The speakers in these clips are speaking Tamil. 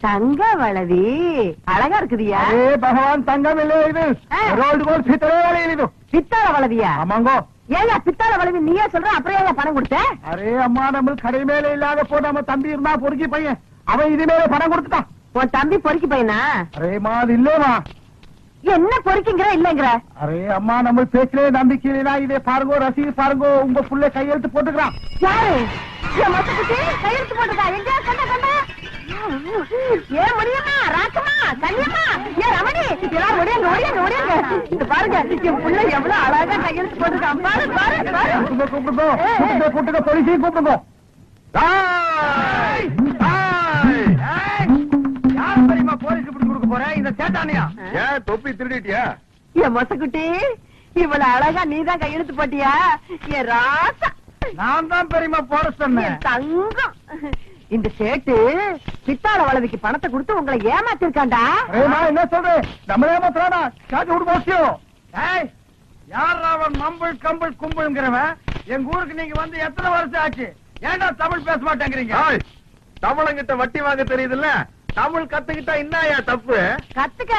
தங்க வளவி. அழகா இருக்குதியா? பகவான் தங்கம் இல்ல இது. ரோல்டு கோல் சித்தர வேலை நீயே சொல்ற அப்புறம் பணம் கொடுத்த? அரே அம்மா நம்ம கடை மேல இல்லாத போ நம்ம தம்பி இருந்தா பையன். அவன் இது மேல படம் கொடுத்துட்டான். உன் தம்பி பொறுக்கி பையனா? அரேமா அது இல்லமா என்ன பொறுக்கிங்கிற இல்லங்கிற? அரே அம்மா நம்ம பேச்சிலே நம்பிக்கை இல்லைனா இதே பாருங்கோ ரசீது பாருங்கோ உங்க புள்ள கையெழுத்து போட்டுக்கிறான். யாரு? கையெழுத்து போட்டுக்கா. எங்க கண்ட கண்ட? ஏன் முடியுமா ராக்கமா கன்னியம்மா ஏன் ரமணி எல்லாரும் ஒடியாங்க ஒடியாங்க ஒடியாங்க இது பாருங்க என் புள்ள எவ்வளவு அழகா கையெழுத்து போட்டுருக்கான் பாரு பாரு பாரு. கூப்பிடுங்க கூப்பிடுங்க கூப்பிடுங்க கூப்பிடுங்க போலீஸையும் கூப்பிடுங்க. போற? இந்த சேட்டானியா ஏன் தொப்பி திருடிட்டியா? என் மொசக்குட்டி இவ்வளவு அழகா நீதான் கையெழுத்து போட்டியா? என் ராசா. நான் தான் பெரியமா போட சொன்னேன். தங்கம். இந்த சேட்டு வளவிக்கு பணத்தை கொடுத்து உங்களை ஏமாத்திருக்காண்டா? என்ன சொல்றேன்? நம்மளே மாத்திராடா காஜி விடு போசியோ ஏய் யார் அவன் மம்பிள் கம்பிள் கும்பிள்ங்கிறவன்? எங்க ஊருக்கு நீங்க வந்து எத்தனை வருஷம் ஆச்சு? ஏன்டா தமிழ் பேச மாட்டேங்கிறீங்க? ஏய்! தமிழங்கிட்ட வட்டி வாங்க தெரியுதுல்ல? தமிழ் கத்துக்கிட்டா என்னயா தப்பு? கத்துக்க.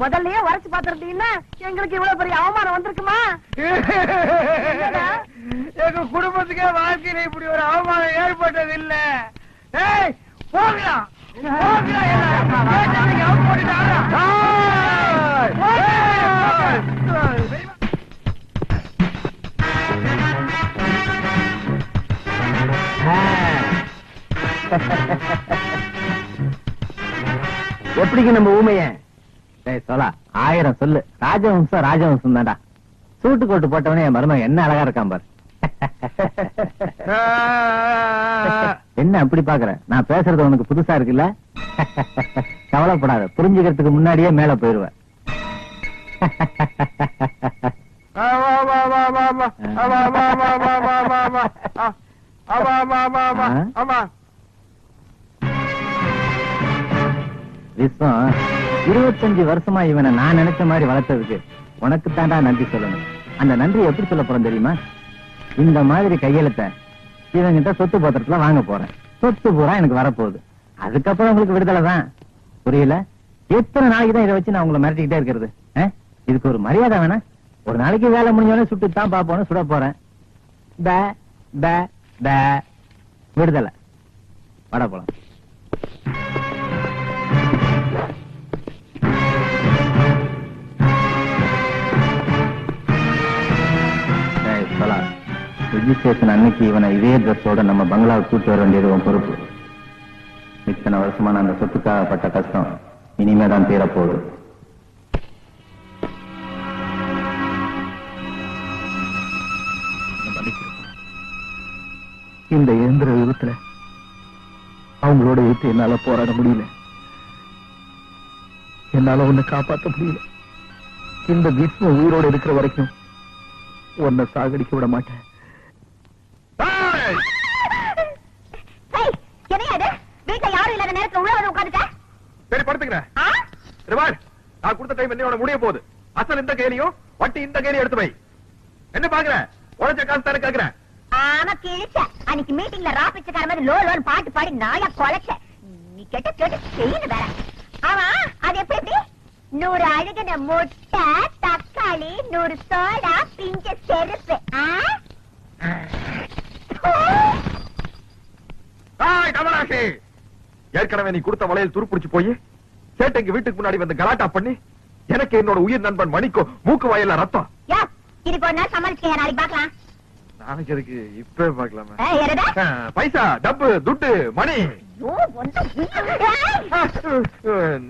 முதல்லயே உரைச்சு பாத்துருந்தீங்கன்னா எங்களுக்கு இவ்வளவு பெரிய அவமானம் வந்திருக்குமா? எங்க குடும்பத்துக்கே வாழ்க்கையில இப்படி ஒரு அவமானம் ஏற்பட்டது இல்ல ஏய் போகலா போகலா எப்படிங்க நம்ம ஊமைய சொல்லா ஆயிரம் சொல்லு ராஜவம்சம் ராஜவம்சம் தான்டா சூட்டு கோட்டு போட்டவனே என் மருமகன் என்ன அழகா இருக்கான் பாரு என்ன அப்படி பாக்குற நான் பேசுறது உனக்கு புதுசா இருக்குல்ல கவலைப்படாத புரிஞ்சுக்கிறதுக்கு முன்னாடியே மேல போயிருவேன் விஸ்வம் இருபத்தஞ்சு வருஷமா இவனை நான் நினைச்ச மாதிரி வளர்த்ததுக்கு உனக்கு தாண்டா நன்றி சொல்லணும். அந்த நன்றி எப்படி சொல்ல போறேன் தெரியுமா? இந்த மாதிரி கையெழுத்த இவங்கிட்ட சொத்து பத்திரத்துல வாங்க போறேன். சொத்து பூரா எனக்கு வரப்போகுது. அதுக்கப்புறம் உங்களுக்கு விடுதலை தான். புரியல? எத்தனை நாளைக்கு தான் இதை வச்சு நான் உங்களை மிரட்டிக்கிட்டே இருக்கிறது? இதுக்கு ஒரு மரியாதை வேணா? ஒரு நாளைக்கு வேலை முடிஞ்சோடனே சுட்டு தான் பாப்போன்னு சுட போறேன். விடுதலை. வட போலாம். ரிஜிஸ்ட்ரேஷன் அன்னைக்கு இவனை இதே ட்ரெஸ்ஸோட நம்ம பங்களாவுக்கு வர வேண்டியது உன் பொறுப்பு. இத்தனை வருஷமா அந்த சொத்துக்காக பட்ட கஷ்டம். இனிமே தான் தீரப்போகுது. இந்த இயந்திர விபத்துல அவங்களோட எடுத்து என்னால போராட முடியல. என்னால உன்னை காப்பாற்ற முடியல. இந்த பீஷ்ம உயிரோடு இருக்கிற வரைக்கும் உன்னை சாகடிக்க விட மாட்டேன் ஏய்! ஏய், என்னையா இது? வீட்ல யாரும் இல்லாத நேரத்துல உள்ள வந்து உட்கார்ந்துட்ட? சரி படுத்துக்கிறேன் நான் கொடுத்த டைம் என்னோட முடிய போகுது அசல் இந்த கேலியும் வட்டி இந்த கேலியும் எடுத்து வை என்ன பாக்குற உழைச்ச காசு தானே கேக்குறேன் ஆமா, கிழிச்ச. அன்னைக்கு மீட்டிங்ல ரா பிச்சைக்கார மாதிரி லோ லோன்னு பாட்டு பாடி நாயா கொலைச்ச. நீ கெட்ட கேட்டு செய்யணும் வேற. ஆமா, அது எப்படி? நூறு அழுகின முட்டை தக்காளி நூறு சோடா பிஞ்ச செருப்பு ஆ? ஏய், கமலாஷி ஏற்கனவே நீ கொடுத்த வளையல் துருப்பிடிச்சு போய் சேட்டைக்கு வீட்டுக்கு முன்னாடி வந்து கலாட்டா பண்ணி எனக்கு என்னோட உயிர் நண்பன் மணிக்கும் மூக்கு வாயில ரத்தம். நாள் சமாளிச்சுக்க நாளைக்கு இருக்கு பாக்கலாமா ஏய், என்னது? பைசா டப்பு துட்டு மணி.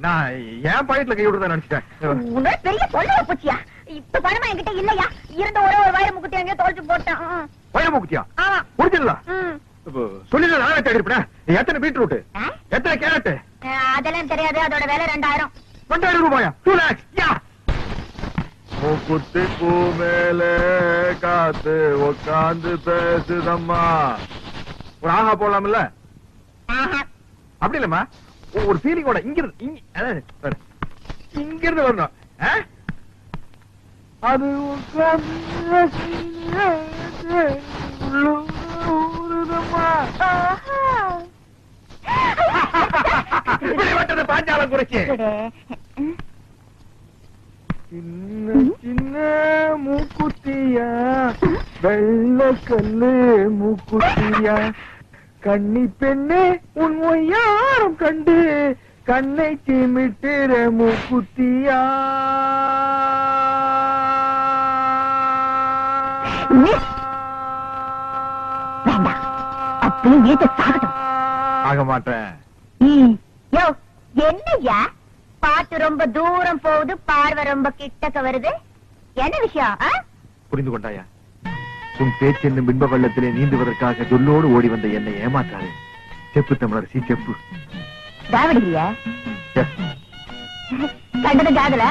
நான் என் பாயிண்ட்ல கை விடுறதா நினைச்சிட்டேன். பெரிய சொல்லுவ பூச்சியா இப்ப பணமா என்கிட்ட இல்லையா? இருந்த ஒரே ஒரு வயிறு முக்குத்தி எங்கேயோ தொலைச்சு போட்டேன். வயிறு மூக்குத்தியா ஆமா. முடிஞ்சிடல ம். சொல்லி நானே தேடி இருப்பேன் எத்தனை பீட்ரூட் ஆ? எத்தனை கேரட் அஹ், அதெல்லாம் தெரியாது. அதோட விலை ரெண்டாயிரம். ரெண்டாயிரம் ரூபாயா? டூ லேக்ஸ் யா! மூக்குத்தி பூ மேல காத்து உட்காந்து பேசுதம்மா. ஒரு ஆஹா போடலாம்ல? ஆஹா. அப்படி இல்லம்மா. ஒரு ஃபீலிங்கோட இங்க இருந்து இங்க இருந்து வரணும்? அது உட்கார்ந்து ஆஹா. காலம் குறைச்சு. சின்ன சின்ன மூக்குத்தியா வெள்ள கல்லு மூக்குத்தியா கன்னி பெண்ணே உன் ஒய்யாரம் கண்டு கண்ணை சிமிட்டுற மூக்குத்தியா. அப்படியே ஏத்து சாகட்டும் ஆக மாட்டேன். யோ என்னய்யா? பாட்டு ரொம்ப தூரம் போகுது பார்வை ரொம்ப கிட்டக்க வருது. என்ன விஷயம்? புரிந்து கொண்டாயா? உன் பேச்சு என்னும் பின்ப வெள்ளத்திலே நீந்துவதற்காக சொல்லோடு ஓடி வந்த என்னை ஏமாற்றாரு செப்பு தமிழரசி செப்பு. தாவடியா. கண்டது காதல?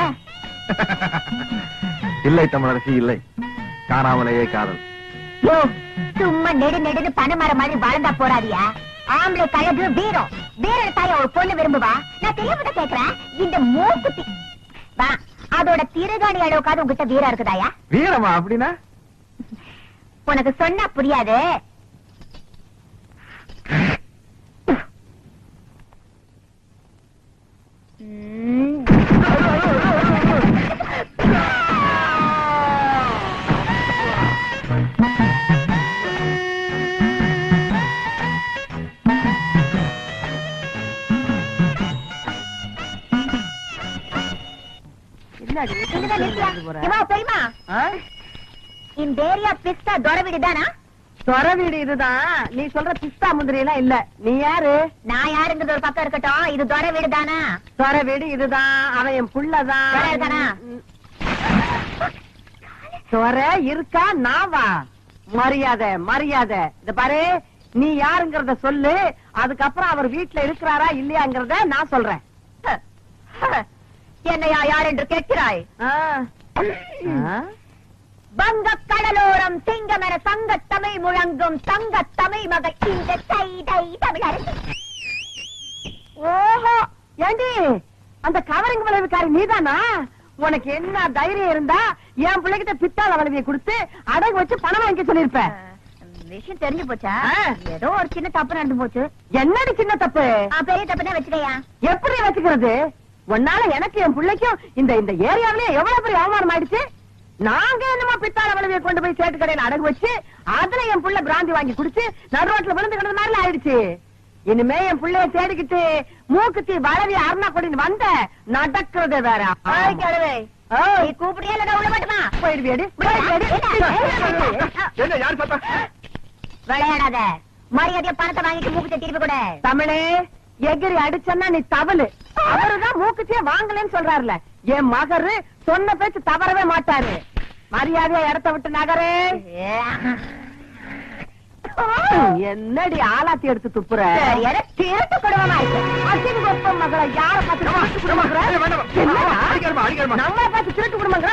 இல்லை தமிழரசி இல்லை. காணாமலேயே காதல். சும்மா நெடு நெடுன்னு பனைமரம் மாதிரி வளர்ந்தா போறாதியா? ஆம்பளை கழகு வீரம். வீரர் தாய ஒரு பொண்ணு விரும்புவா? நான் தெரியாம கேக்குறேன். இந்த மூக்குத்தி. வா அதோட திருகாணி அளவுக்காவது உங்ககிட்ட வீரம் இருக்குதாயா? வீரமா அப்படின்னா? உனக்கு சொன்னா புரியாது. ம். என்னடி இங்கதான் நிறுத்தியா? இவா, பெரியம்மா இந்த ஏரியா பிஸ்தா தொட வீடுதானா சொர வீடு இதுதான் நீ சொல்ற பிஸ்தா முந்திரி எல்லாம் இல்ல. நீ யாரு? நான் யாருங்கிறது ஒரு பக்கம் இருக்கட்டும். இது தொட வீடுதானா சொர வீடு இதுதான் அவன் என் புள்ளதான் சொர இருக்கானா? சொர இருக்கா? நாவா? மரியாதை மரியாதை. இந்த பாரு நீ யாருங்கறத சொல்லு. அதுக்கப்புறம் அவர் வீட்டுல இருக்கிறாரா இல்லையாங்கிறத நான் சொல்றேன். என்னையா யார் என்று கேட்கிறாய்? வங்க கடலோரம் சிங்கம் என சங்க தமிழ் முழங்கும் தங்க தமிழ் மகள் இந்த தை தை தமிழரசி ஓஹோ ஏண்டி அந்த கவரிங் விளைவுக்காரி நீதானா? உனக்கு என்ன தைரியம் இருந்தா என் பிள்ளைகிட்ட பித்தாள வளவியை கொடுத்து அடகு வச்சு பணம் வாங்கி சொல்லிருப்ப விஷயம் தெரிஞ்சு போச்சா. ஏதோ ஒரு சின்ன தப்பு நடந்து போச்சு. என்னடி சின்ன தப்பு? பெரிய தப்பு தான் வச்சுக்கையா. எப்படி வச்சுக்கிறது? உன்னால எனக்கு என் பிள்ளைக்கும் இந்த இந்த ஏரியாவிலே எவ்வளவு பெரிய அவமானம் ஆயிடுச்சு? நாங்க என்னமா பித்தாள வளவியை கொண்டு போய் சேட்டு கடையில அடகு வச்சு அதுல என் புள்ள பிராந்தி வாங்கி குடிச்சு நடுரோட்ல விழுந்து கிடந்த மாதிரி ஆயிடுச்சு. இனிமே என் பிள்ளைய தேடிக்கிட்டு மூக்குத்தி வளவி அருணா கொடின்னு வந்த நடக்கிறது வேற. விளையாடாத. மரியாதையா பணத்தை வாங்கிட்டு மூக்கு திருப்பி கூட. தமிழே எகிரி அடிச்சன்னா நீ தவளு. அவருதான் மூக்குத்தியே வாங்கலன்னு சொல்றாருல. என் மகரு சொன்ன பேச்சு தவறவே மாட்டாரு. மரியாதையா இடத்த விட்டு நகரே. என்னடி ஆலாத்தி எடுத்து துப்புற? திருட்டு குடும்பமா இருக்கு அசிங்க ஒப்ப மகள யார பார்த்து? நம்மள பார்த்து திருட்டு குடும்பங்கிற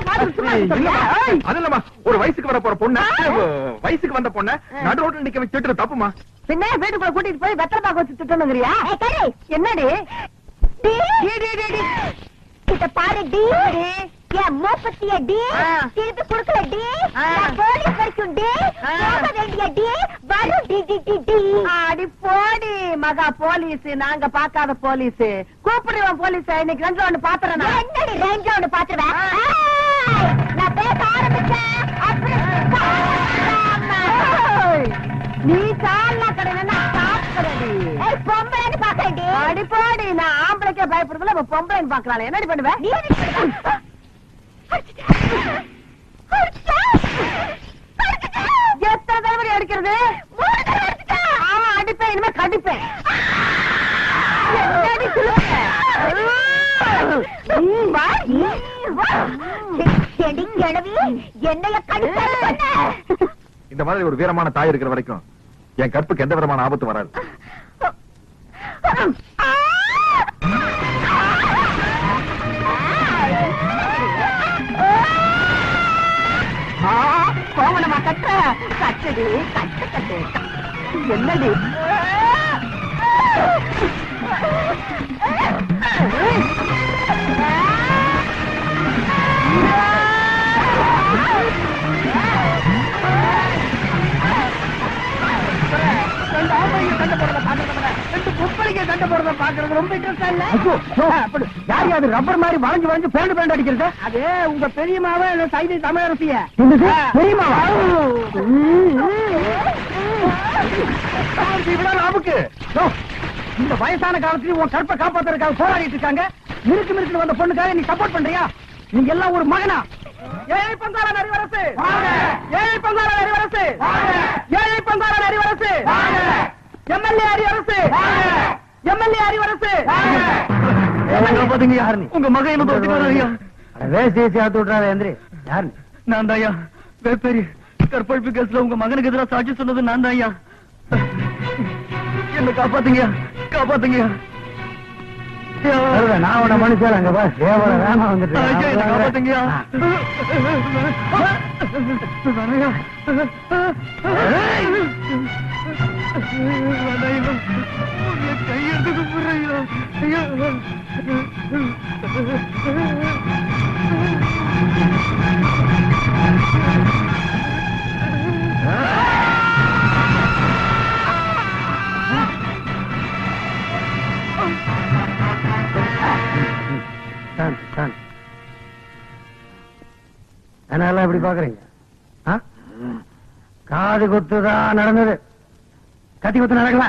இல்லம்மா ஒரு வயசுக்கு வர போற பொண்ணு வயசுக்கு வந்த பொண்ணு நடு ரோட்ல நிக்க தப்புமா? பின்ன வீட்டுக்குள்ள கூட்டிட்டு போய் வெத்தலை பாக்க வச்சு திட்டணுங்கிறியா. என்னடி. இத பாரு டி என் மூப்பத்திய டி ஆ. திருப்பி குடுக்கல டி ஆ. நான் போலீஸ் வரைக்கும் டி ஆ. போக வேண்டிய டி வரும் டி டி டி டி அடி போடி மகா போலீஸ் நாங்க பாக்காத போலீஸ் கூப்பிடுவோம் போலீஸ் இன்னைக்கு ரெண்டு ஒண்ணு பாத்துறேன். என்னடி ஒன்று பாத்துருவேன் நான் பேச ஆரம்பிச்சேன் நீ சாலா கடையில சாப்பிடுறடி பொம்பளைன்னு பாக்குறேன் டி அடி போடி நான் ஆம்பளைக்கே பயப்படுறதுல இப்ப பொம்பளைன்னு பாக்கலாம் என்னடி பண்ணுவ? எத்தனை தலைவரி அடிக்கிறது? மூணு தடவை அடிச்சிட்டேன். ஆமா அடிப்பேன் இனிமே கடிப்பேன். இந்த மாதிரி ஒரு வீரமான தாய் இருக்கிற வரைக்கும் என் கற்புக்கு எந்த விதமான ஆபத்து வராது. கட்டுடி கட்டு என்னடி? ரெண்டு போறத சண்டை போடுறத பாத்துட்டு ரெண்டு பொம்பளை ஆளுங்க சண்டை போடுறத பாக்குறது ரொம்ப இன்ட்ரெஸ்டா இல்ல? அப்படி. யார் அது ரப்பர் மாதிரி வளைஞ்சு வளைஞ்சு பேண்டு பேண்டு அடிக்கிறது? அது உங்க பெரியமாவே இல்ல சைதை தமிழரசிய? பெரியமாவா இவ்வளவு நமக்கு இந்த வயசான காலத்துலயும் உன் கற்பை காப்பாத்துறதுக்காக போராடிட்டு இருக்காங்க. மிருக்கு மிருக்கு வந்த பொண்ணுக்காக நீ சப்போர்ட் பண்றியா? நீங்க எல்லாம் ஒரு மகனா? ஏழை பந்தார நரிவரசு ஏழை பந்தார நரிவரசு ஏழை பந்தார நரிவரசு எம்எல்ஏ அரிவரசு. எம்எல்ஏ அரிவரசு. உங்க மகன் என்ன தோத்துக்கிறாரியா வேஸ்ட் ஏசி ஆத்து விட்றாரு எந்திரி யாரு நான் தாயா வேப்பேரி கற்பழிப்பு கேஸ்ல உங்க மகனுக்கு எதிராக சாட்சி சொன்னது நான் தாயா என்ன காப்பாத்துங்க காப்பாத்துங்க சொல்லுங்க, நான் உன்னை மனுஷன் அங்க பா வந்துட்டு அதனால இப்படி பாக்குறீங்க காது குத்துதான் நடந்தது. கத்தி குத்து நடக்கல.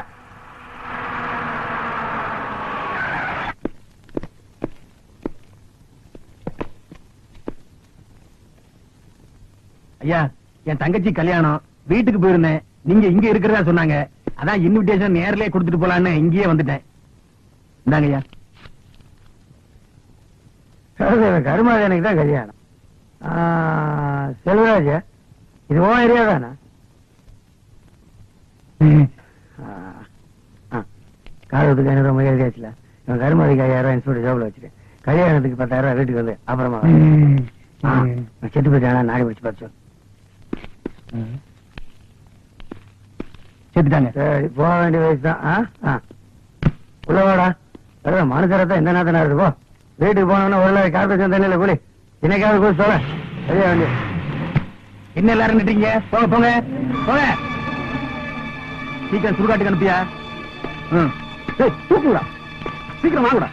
ஐயா என் தங்கச்சி கல்யாணம். வீட்டுக்கு போயிருந்தேன். நீங்க இங்க இருக்கிறதா சொன்னாங்க. அதான் இன்விடேஷன் நேர்லயே கொடுத்துட்டு போலான்னு இங்கேயே வந்துட்டேன். இந்தாங்க ஐயா. கருமாதேனுக்கு தான் கல்யாணம். செல்வராஜ் இது ஓ ஏரியா தானே? காலத்துக்கு ஐநூறு ரூபாய் எழுதியாச்சுல இவன் கருமாதிக்கு ஐயாயிரம் இன்ஸ்பெக்டர் ஜாப்ல வச்சுட்டேன் கல்யாணத்துக்கு பத்தாயிரம் வீட்டுக்கு வந்து அப்புறமா செத்து போயிட்டானா? நாடி பிடிச்சு பார்த்து. செத்துட்டாங்க சரி போக வேண்டிய வயசு தான். ஆ? ஆ. உள்ள வாடா. வெறும் மனுஷரத்தான் எந்த நேரத்தினா இருக்கு? போ. வீட்டுக்கு போனோம்னா ஒரு நாள் கார்பரேஷன் தண்ணியில கூலி. இன்னைக்காவது கூட சொல்ல சரியா வேண்டிய என்ன எல்லாரும் நிட்டீங்க போங்க போங்க. போங்க. சீக்கிரம் சுடுகாட்டுக்கு அனுப்பியா? ம். ஏய், தூக்குடா. சீக்கிரம் வாங்கடா.